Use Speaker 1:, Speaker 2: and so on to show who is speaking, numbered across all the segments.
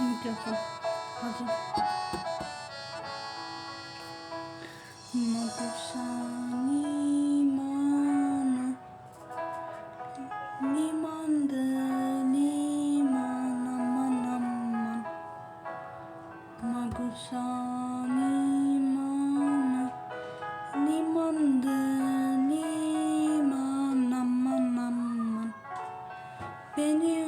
Speaker 1: Mikrofon. Hazır. Madusan limana Limandı liman aman aman Magusan limana Limandı liman aman aman Beni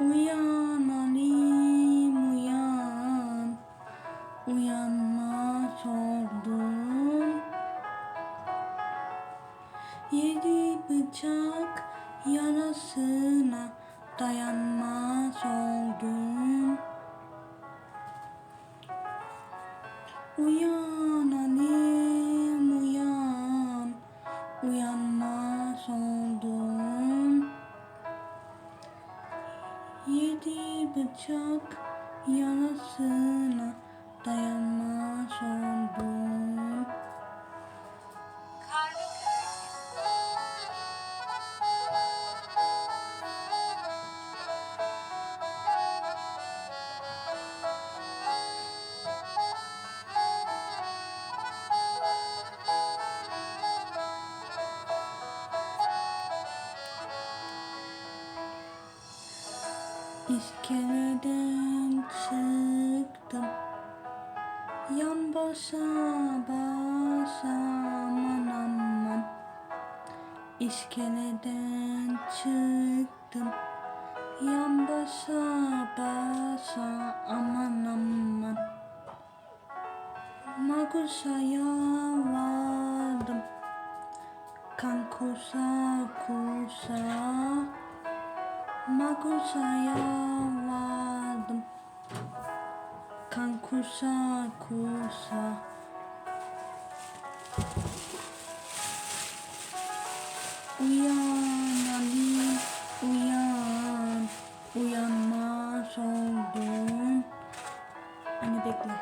Speaker 1: Uyan Alim uyan. Uyanmaz oldum Yedi bıçak yarasına dayanmaz oldum Uyan Alim uyan. Uyanmaz Yedi bıçak yarasına dayanmaz oldum İskeleden çıktım. Yan basa basa aman aman. İskeleden çıktım. Yan basa basa aman aman. Magusa'ya vardım Kan kusa kusa Magusa'ya vardım Kan kusa Uyan Ali uyan Uyanmaz oldum. Hani bekle.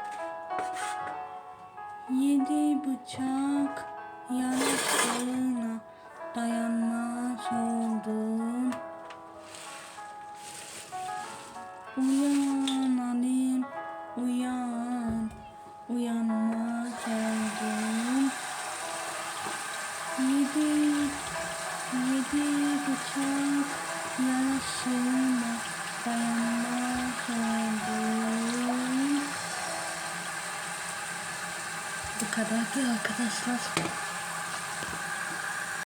Speaker 1: Yedi bıçak yarasına dayanmaz oldum Uyan Alim, uyan, uyanmaz oldum. Yedi, yedi bıçak yarasına dayanmaz oldum. Bu kadardı arkadaşlar.